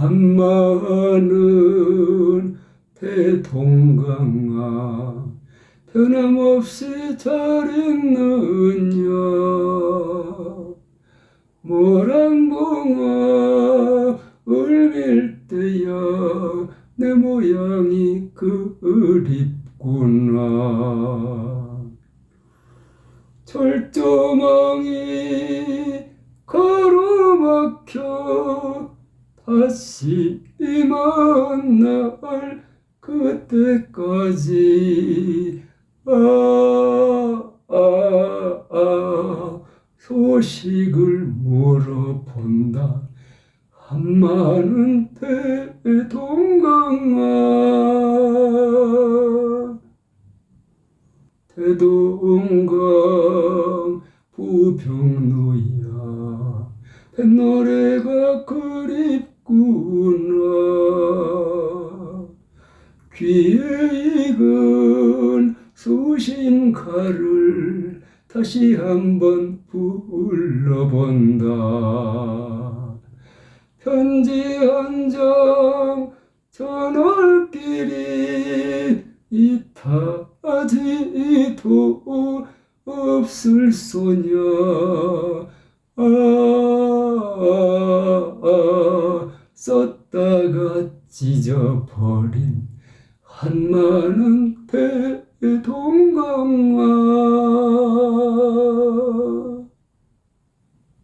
한마는 대동강아 변함없이 잘 있느냐? 모란봉아 울밀 때야 내 모양이 그립구나. 철조망이 가로막혀 다시 만날 그때까지. 아, 아, 아, 소식을 물어본다. 한마는 대동강아. 대동강 부평로야. 뱃노래가 그립 구나 귀에 익은 수신 가를 다시 한번 불러본다. 편지 한 장 전월길이 이타지도 없을 아, 아, 아 썼다가 찢어버린 한마는 대동강아